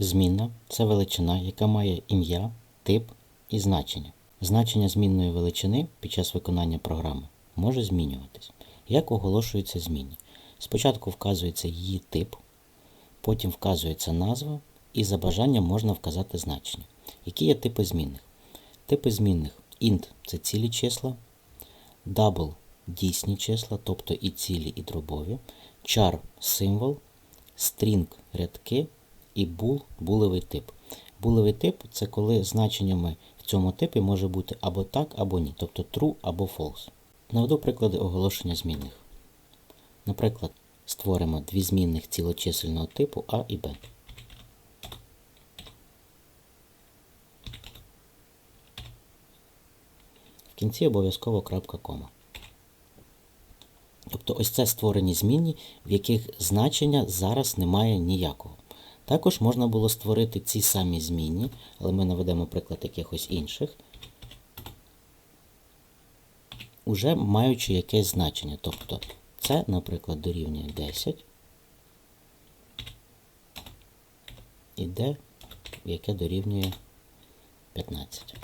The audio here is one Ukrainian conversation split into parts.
Змінна це величина, яка має ім'я, тип і значення. Значення змінної величини під час виконання програми може змінюватись. Як оголошується змінні? Спочатку вказується її тип, потім вказується назва, і за бажанням можна вказати значення. Які є типи змінних? Типи змінних int це цілі числа, double дійсні числа, тобто і цілі, і дробові, char символ, string рядки і bool булевий тип. Булевий тип це коли значеннями в цьому типі може бути або так, або ні, тобто true або false. Наведу приклади оголошення змінних. Наприклад, створимо дві змінних цілочисельного типу А і Б. В кінці обов'язково крапка кома. Тобто ось це створені змінні, в яких значення зараз немає ніякого. Також можна було створити ці самі змінні, але ми наведемо приклад якихось інших, уже маючи якесь значення. Тобто це, наприклад, дорівнює 10 і d, яке дорівнює 15.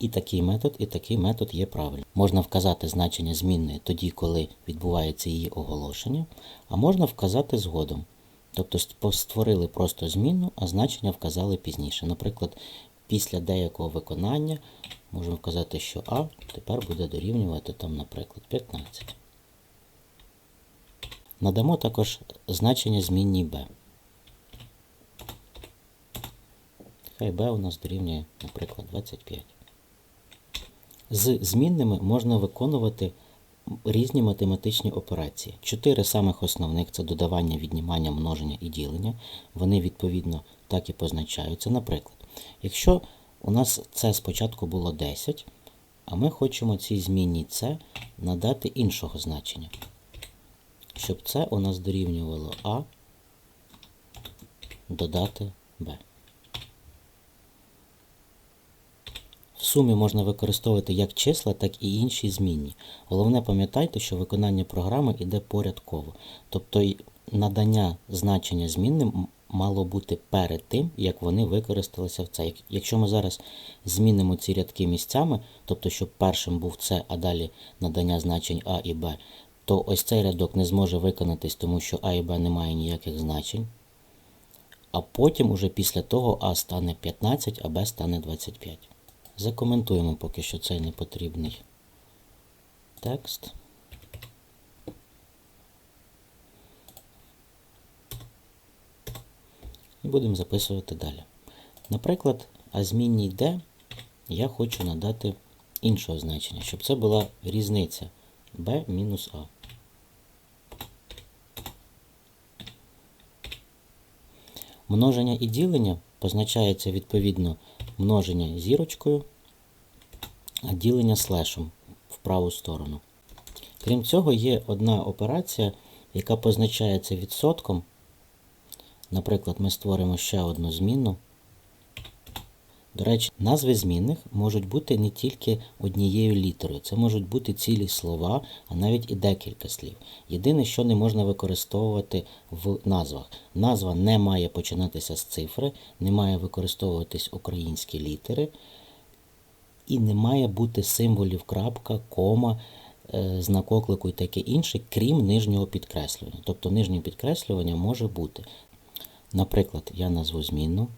І такий метод, і такий метод є правильним. Можна вказати значення змінної тоді, коли відбувається її оголошення, а можна вказати згодом. Тобто створили просто змінну, а значення вказали пізніше. Наприклад, після деякого виконання можемо вказати, що А тепер буде дорівнювати там, наприклад, 15. Надамо також значення змінній b. Хай b у нас дорівнює, наприклад, 25. З змінними можна виконувати різні математичні операції. Чотири самих основних це додавання, віднімання, множення і ділення. Вони відповідно так і позначаються. Наприклад, якщо у нас це спочатку було 10, а ми хочемо цій змінній це надати іншого значення. Щоб це у нас дорівнювало А додати Б. В сумі можна використовувати як числа, так і інші змінні. Головне пам'ятайте, що виконання програми йде порядково. Тобто надання значення змінним мало бути перед тим, як вони використалися в це. Якщо ми зараз змінимо ці рядки місцями, тобто щоб першим був це, а далі надання значень А і Б, то ось цей рядок не зможе виконатись, тому що А і Б не має ніяких значень. А потім, уже після того, А стане 15, а Б стане 25. Закоментуємо поки що цей непотрібний текст. І будемо записувати далі. Наприклад, а змінній D я хочу надати іншого значення, щоб це була різниця B мінус A. Множення і ділення позначається відповідно множення зірочкою, а ділення слешем в праву сторону. Крім цього, є одна операція, яка позначається відсотком. Наприклад, ми створимо ще одну змінну. До речі, назви змінних можуть бути не тільки однією літерою, це можуть бути цілі слова, а навіть і декілька слів. Єдине, що не можна використовувати в назвах. Назва не має починатися з цифри, не має використовуватись українські літери, і не має бути символів крапка, кома, е, знак оклику і таке інше, крім нижнього підкреслювання. Тобто нижнє підкреслювання може бути. Наприклад, я назву змінну.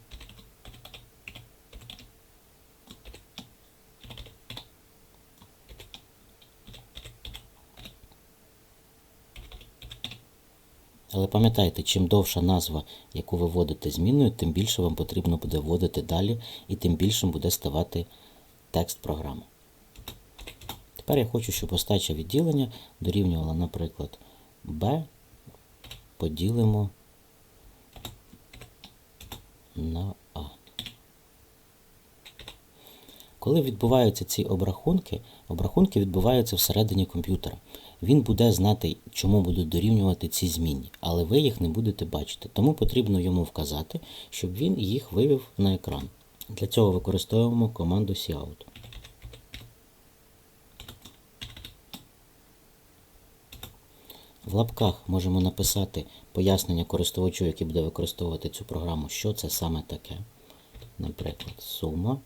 Але пам'ятайте, чим довша назва, яку ви вводите зміною, тим більше вам потрібно буде вводити далі, і тим більшим буде ставати текст програми. Тепер я хочу, щоб остача відділення дорівнювала, наприклад, b поділимо на А. Коли відбуваються ці обрахунки, обрахунки відбуваються всередині комп'ютера. Він буде знати, чому будуть дорівнювати ці змінні, але ви їх не будете бачити. Тому потрібно йому вказати, щоб він їх вивів на екран. Для цього використовуємо команду cout. В лапках можемо написати пояснення користувачу, який буде використовувати цю програму, що це саме таке. Наприклад, сума.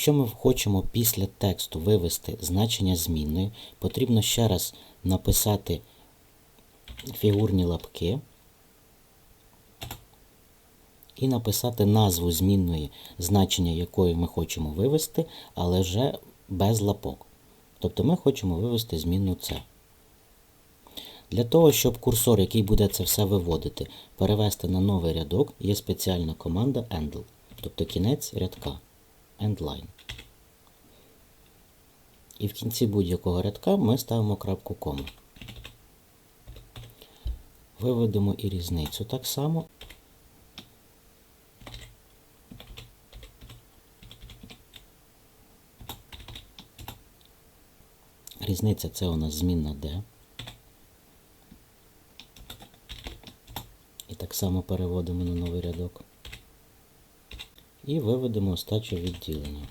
Якщо ми хочемо після тексту вивести значення змінної, потрібно ще раз написати фігурні лапки і написати назву змінної, значення якої ми хочемо вивести, але вже без лапок. Тобто ми хочемо вивести змінну С. Для того, щоб курсор, який буде це все виводити, перевести на новий рядок, є спеціальна команда Endl, тобто кінець рядка. Endline. І в кінці будь-якого рядка ми ставимо крапку кому. Виведемо і різницю так само. Різниця це у нас змінна D. І так само переводимо на новий рядок. І виведемо остачу відділення.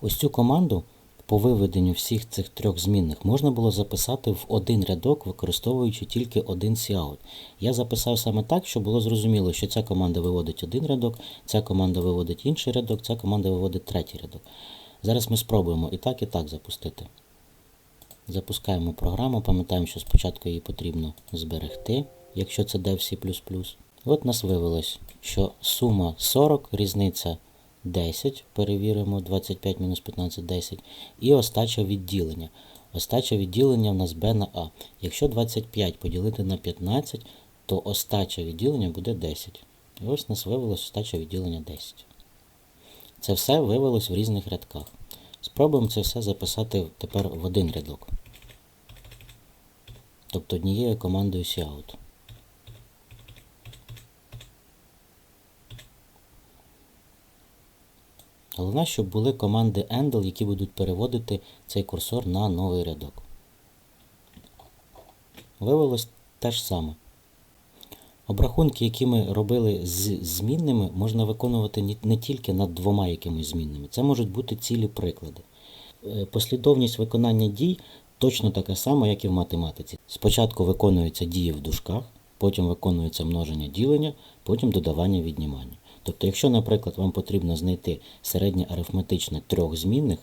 Ось цю команду по виведенню всіх цих трьох змінних можна було записати в один рядок, використовуючи тільки один cout. Я записав саме так, щоб було зрозуміло, що ця команда виводить один рядок, ця команда виводить інший рядок, ця команда виводить третій рядок. Зараз ми спробуємо і так, і так запустити. Запускаємо програму, пам'ятаємо, що спочатку її потрібно зберегти, якщо це dev C++. От нас вивелось, що сума 40, різниця 10, перевіримо 25 мінус 15 10. І остача відділення. Остача відділення в нас b на a. Якщо 25 поділити на 15, то остача відділення буде 10. І ось нас вивелось остача відділення 10. Це все вивелось в різних рядках. Спробуємо це все записати тепер в один рядок. Тобто однією командою cout. Головне, щоб були команди Endl, які будуть переводити цей курсор на новий рядок. Виявилось те ж саме. Обрахунки, які ми робили з змінними, можна виконувати не тільки над двома якимись змінними. Це можуть бути цілі приклади. Е, Послідовність виконання дій точно така сама, як і в математиці. Спочатку виконуються дії в дужках, потім виконується множення ділення, потім додавання віднімання. Тобто, якщо, наприклад, вам потрібно знайти середнє арифметичне трьох змінних,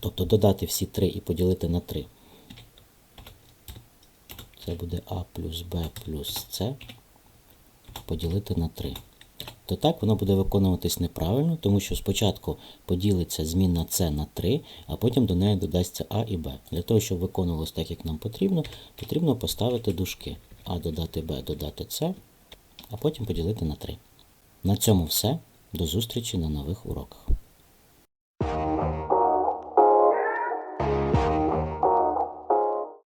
тобто додати всі три і поділити на 3, це буде А плюс Б плюс С поділити на 3. То так воно буде виконуватись неправильно, тому що спочатку поділиться змінна С на 3, а потім до неї додасться А і Б. Для того, щоб виконувалось так, як нам потрібно, потрібно поставити дужки. А додати Б додати С, а потім поділити на 3. На цьому все. До зустрічі на нових уроках.